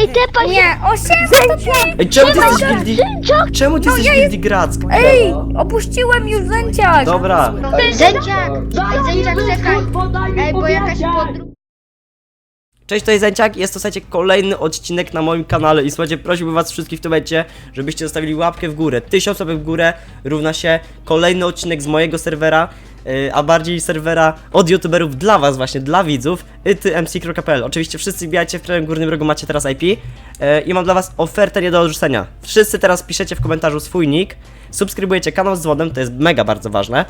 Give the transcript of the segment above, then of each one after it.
Ej, tepa się! Nie, o siema to ty! Ej, czemu ty jesteś Zęciak? Zęciak! Czemu ty jesteś gildii Gracka? Ej, opuściłem już zęciak! Dobra. Zęciak! Zęciak, czekaj! Ej, bo jakaś podróż... Cześć, to jest Zęciak i jest to słuchajcie kolejny odcinek na moim kanale i słuchajcie, prosiłbym was wszystkich w tym momencie, żebyście zostawili łapkę w górę. Tysiąc łapek w górę równa się kolejny odcinek z mojego serwera, yy, a bardziej serwera od youtuberów dla was właśnie, dla widzów, itymc.pl. Oczywiście wszyscy wbijajcie w prawym górnym rogu, macie teraz IP yy, i mam dla was ofertę nie do odrzucenia. Wszyscy teraz piszecie w komentarzu swój nick, subskrybujecie kanał z dzwonem, to jest mega bardzo ważne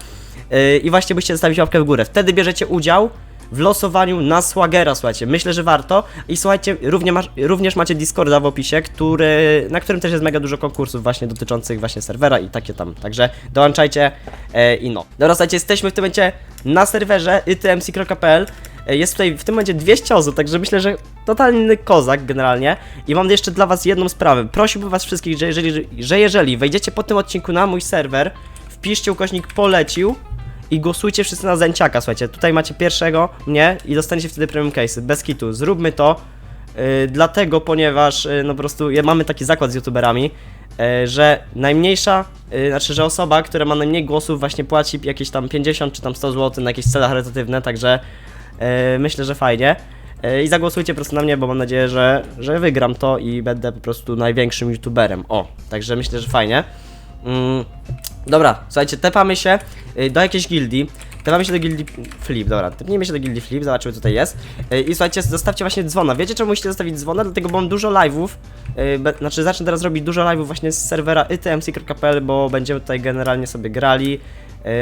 i właśnie byście zostawić łapkę w górę. Wtedy bierzecie udział w losowaniu na Swagera, słuchajcie, myślę, że warto. I słuchajcie, równie masz, również macie Discorda w opisie, który, na którym też jest mega dużo konkursów właśnie dotyczących właśnie serwera i takie tam, także dołączajcie e, i no. Dobra, słuchajcie, jesteśmy w tym momencie na serwerze itmc.pl E, jest tutaj w tym momencie 200 osób, także myślę, że totalny kozak generalnie. I mam jeszcze dla was jedną sprawę, prosiłbym was wszystkich, że jeżeli, że jeżeli wejdziecie po tym odcinku na mój serwer, wpiszcie ukośnik polecił i głosujcie wszyscy na Zęciaka, słuchajcie, tutaj macie pierwszego mnie i dostaniecie wtedy premium case, bez kitu, zróbmy to, yy, dlatego, ponieważ yy, no po prostu ja, mamy taki zakład z youtuberami, yy, że najmniejsza, yy, znaczy, że osoba, która ma najmniej głosów właśnie płaci jakieś tam 50 czy tam 100 zł na jakieś cele charytatywne, także yy, myślę, że fajnie. Yy, I zagłosujcie po prostu na mnie, bo mam nadzieję, że, że wygram to i będę po prostu największym youtuberem. O, także myślę, że fajnie. Mm, dobra, słuchajcie, tepamy się y, do jakiejś gildii. Tepamy się do gildii Flip, dobra, tepnijmy się do gildii Flip, zobaczymy co tutaj jest. Y, I słuchajcie, zostawcie właśnie dzwona. Wiecie czemu musicie zostawić dzwona? Dlatego, bo mam dużo live'ów. y, Znaczy, zacznę teraz robić dużo live'ów właśnie z serwera itmc.pl, bo będziemy tutaj generalnie sobie grali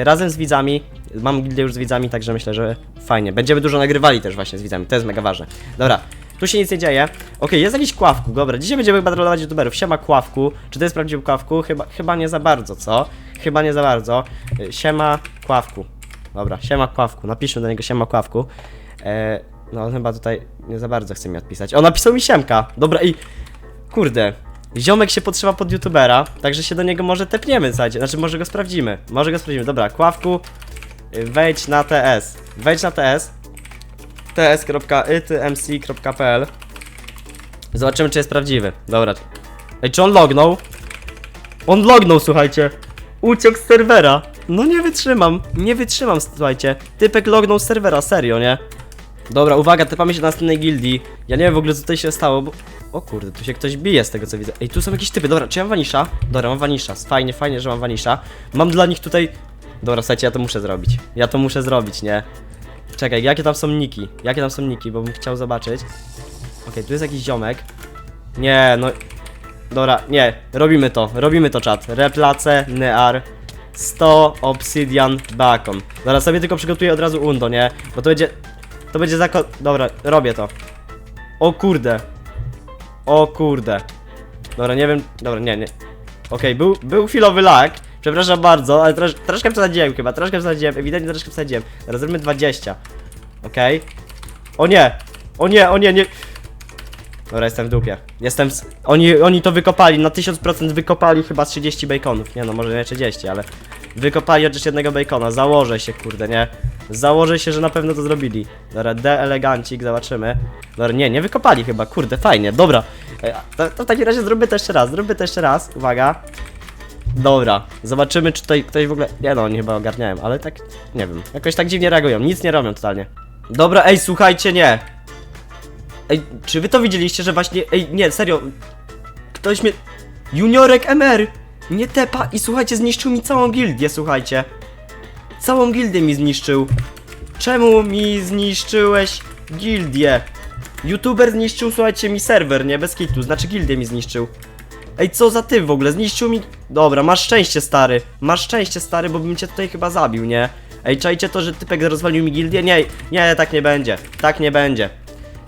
razem z widzami. Mam gildię już z widzami, także myślę, że fajnie. Będziemy dużo nagrywali też właśnie z widzami, to jest mega ważne. Dobra, tu się nic nie dzieje. Okej, jest jakiś kławku, dobra. Dzisiaj będziemy chyba trollować youtuberów. Siema kławku. Czy to jest prawdziwy kławku? Chyba, chyba nie za bardzo, co? Chyba nie za bardzo. Y, Siema kławku. Dobra, siema kławku. Napiszmy do niego siema kławku. E, no on chyba tutaj nie za bardzo chce mi odpisać. O, napisał mi siemka. Dobra i... Kurde. Ziomek się potrzeba pod youtubera, także się do niego może tepniemy, słuchajcie. Znaczy, może go sprawdzimy. Może go sprawdzimy. Dobra, kławku. y, Wejdź na TS. Wejdź na TS ts.itmc.pl Zobaczymy, czy jest prawdziwy. Dobra. Ej, czy on lognął? On lognął, słuchajcie. Uciekł z serwera. No nie wytrzymam. Nie wytrzymam, słuchajcie. Typek lognął z serwera, serio, nie? Dobra, uwaga, typamy się do następnej gildii. Ja nie wiem w ogóle, co tutaj się stało, bo... O kurde, tu się ktoś bije z tego, co widzę. Ej, tu są jakieś typy. Dobra, czy ja mam wanisza? Dobra, mam wanisza. Fajnie, fajnie, że mam wanisza. Mam dla nich tutaj... Dobra, słuchajcie, ja to muszę zrobić. Ja to muszę zrobić, nie? Czekaj, jakie tam są niki? Jakie tam są niki, bo bym chciał zobaczyć. Okej, tu jest jakiś ziomek. Nie, no... Dobra, nie, robimy to, robimy to czat. Replace, Near, 100, Obsidian, Bacon. Dobra, sobie tylko przygotuję od razu Undo, nie? Bo to będzie... To będzie zako... Dobra, robię to. O kurde. O kurde. Dobra, nie wiem... Dobra, nie, nie. Okej, był, był chwilowy lag. Przepraszam bardzo, ale trosz, troszkę przesadziłem chyba, troszkę przesadziłem, ewidentnie troszkę przesadziłem. Teraz zrobimy 20. Okej. O nie! O nie, o nie, nie! Dobra, jestem w dupie. Jestem z... Oni, oni to wykopali, na 1000% wykopali chyba z 30 baconów. Nie no, może nie 30, ale... Wykopali chociaż jednego bacona, założę się, kurde, nie? Założę się, że na pewno to zrobili. Dobra, D elegancik, zobaczymy. Dobra, nie, nie wykopali chyba, kurde, fajnie, dobra. E, To, to w takim razie zróbmy to jeszcze raz, zróbmy to jeszcze raz, uwaga. Dobra, zobaczymy czy tutaj ktoś w ogóle... Nie no, oni chyba ogarniałem, ale tak, nie wiem, jakoś tak dziwnie reagują, nic nie robią totalnie. Dobra, ej, słuchajcie, nie. Ej, czy wy to widzieliście, że właśnie, ej, nie, serio, ktoś mnie... Juniorek MR! Nie tepa i słuchajcie, zniszczył mi całą gildię, słuchajcie. Całą gildię mi zniszczył. Czemu mi zniszczyłeś gildię? YouTuber zniszczył, słuchajcie, mi serwer, nie? Bez kitu, znaczy gildię mi zniszczył. Ej, co za ty w ogóle? Zniszczył mi... Dobra, masz szczęście, stary. Masz szczęście, stary, bo bym cię tutaj chyba zabił, nie? Ej, czajcie to, że typek rozwalił mi gildię? Nie, nie, tak nie będzie. Tak nie będzie.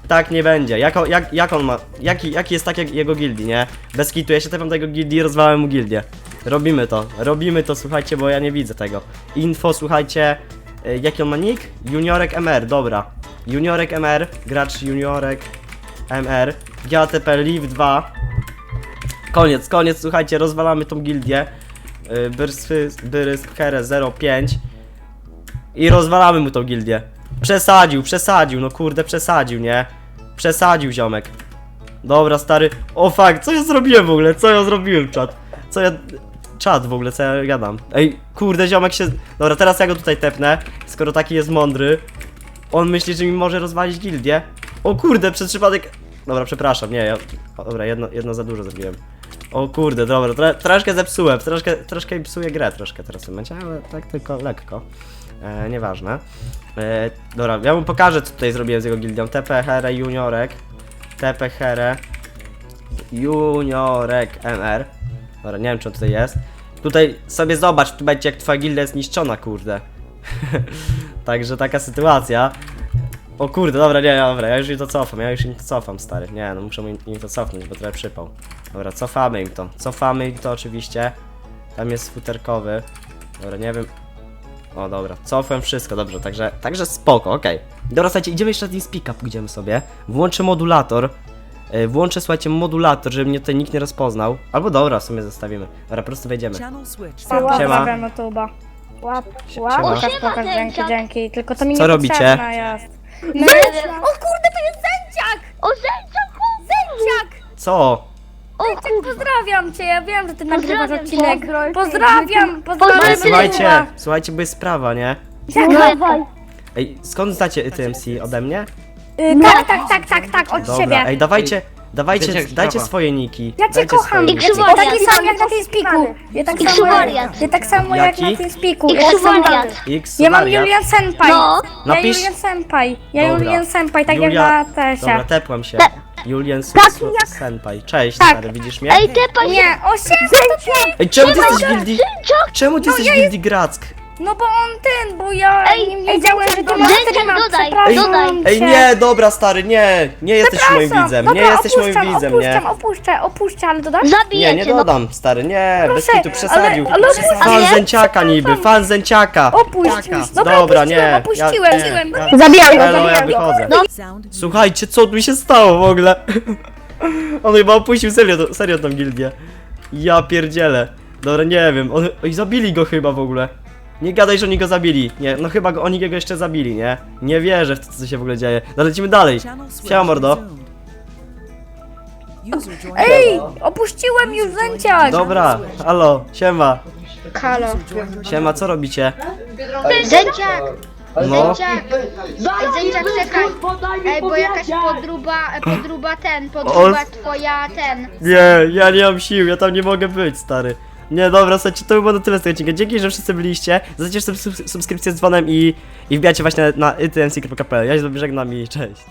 Tak nie będzie. Jak, on- jak, jak on ma... Jaki, jaki jest tak jak jego gildii, nie? Bez kitu, ja się tepam do jego gildii i rozwalałem mu gildię. Robimy to. Robimy to, słuchajcie, bo ja nie widzę tego. Info, słuchajcie... y, Jaki on ma nick? Juniorek MR, dobra. Juniorek MR, gracz Juniorek MR. GATP Live 2. Koniec, koniec, słuchajcie, rozwalamy tą gildię. Byrsy, Byryskerę 05 i rozwalamy mu tą gildię. Przesadził, przesadził, no kurde, przesadził, nie? Przesadził ziomek. Dobra, stary. O fuck, co ja zrobiłem w ogóle? Co ja zrobiłem, czat? Co ja... Czat w ogóle, co ja gadam? Ej, kurde, ziomek się... Dobra, teraz ja go tutaj tepnę, skoro taki jest mądry. On myśli, że mi może rozwalić gildię. O kurde, przez przypadek... Dobra, przepraszam, nie, ja... Dobra, jedno, jedno za dużo zrobiłem. O kurde, dobra, tro, troszkę zepsułem, troszkę, troszkę psuję grę troszkę teraz w tym momencie, ale tak tylko lekko. E, nieważne. E, dobra, ja mu pokażę co tutaj zrobiłem z jego gildią. TP Here Juniorek. TP Here Juniorek MR. Dobra, nie wiem czy on tutaj jest. Tutaj sobie zobacz, tu będzie jak twoja gildia jest niszczona, kurde. Także taka sytuacja. O kurde, dobra, nie, dobra, ja już im to cofam, ja już im to cofam, stary. Nie, no muszę im, im to cofnąć, bo trochę przypał. Dobra, cofamy im to. Cofamy im to oczywiście. Tam jest futerkowy. Dobra, nie wiem. O, dobra, cofłem wszystko, dobrze, także, także spoko, okej. Dobra, słuchajcie, idziemy jeszcze na TeamSpeak'a, pójdziemy sobie. Włączę modulator. Yy, Włączę, słuchajcie, modulator, żeby mnie tutaj nikt nie rozpoznał. Albo dobra, w sumie zostawimy. Dobra, po prostu wejdziemy. Channel switch. Siema. Pozdrawiam YouTube'a. Łap, łap. Siema. Pokaż, pokaż, dzięki, dzięki. Tylko to mi Co nie robicie? potrzebne jest. Nie wiem. O kurde, to jest Zęciak! O, zęciak! Zęciak! Co? O, Zęciak, pozdrawiam cię, ja wiem, że ty nagrywasz Pozdrawiam odcinek. cię. Pozdrawiam, pozdrawiam. słuchajcie, słuchajcie, bo jest sprawa, nie? Dawaj. Ej, skąd znacie TMC? Ode mnie? Y, Tak, tak, tak, tak, tak, od Dobra, ciebie. ej, dawajcie, dawajcie, Wiecie, jak dajcie sprawa. swoje niki. Ja cię Dajcie kocham. swoje I niki. krzywo- Taki sam jak na tej spiku. Ja tak samo jak, wariat. ja tak samo jak Jaki? na tej spiku. I Ja, tak samo, wariat. X, ja mam wariat. Julian Senpai. No. Ja Napisz- Julian Senpai. Ja Dobra. Julian Senpai, tak Julia- jak na tesie. Dobra, tepłem się. Julian Tak, Su- jak- Senpai. Cześć, Tak. stary, widzisz mnie? Ej, tepa się! Nie, o! Ej, czemu ty jesteś w gildii? Czemu ty jesteś w gildii Grack? No bo on ten, bo ja Ej, nie ej, wiedziałem, że ty Zęciak, masz streama, dodaj, przepraszam dodaj. Ej, nie, dobra, stary, nie. Nie jesteś moim widzem, Dobra, nie jesteś moim opuszczam, widzem, nie. opuszczam, opuszczę, opuszczę, ale dodasz? Zabiję Nie, nie cię, no. dodam, stary, nie, bez Proszę, kitu przesadził. ale- ale opuść- Fan nie? zęciaka niby, fan zęciaka. Opuść, dobra, Dobra, opuściłem, nie. opuściłem. Ja, nie, ja, Zabijam go, Elo, ja zabijam go. wychodzę. No. Sound Słuchajcie, co tu się stało w ogóle? On chyba opuścił serio, serio tą gildię. Ja pierdzielę. Dobra, nie wiem. On, oj, zabili go chyba w ogóle. Nie gadaj, że oni go zabili. Nie, no chyba go, oni go jeszcze zabili, nie? Nie wierzę w to, co się w ogóle dzieje. No lecimy dalej. Siema, mordo. Ej, opuściłem już zęciak. Dobra, halo, siema. Halo. Siema, co robicie? Zęciak! No. Zęciak! Ej, Zęciak, czekaj! Ej, bo jakaś podruba, e, podruba ten, podruba twoja ten. Nie, ja nie mam sił, ja tam nie mogę być, stary. Nie, dobra, słuchajcie, to by było na tyle z tego odcinka. Dzięki, że wszyscy byliście. Zostawcie sub subskrypcję z dzwonem i, i wbijacie właśnie na, na. Ja się żegnam i cześć.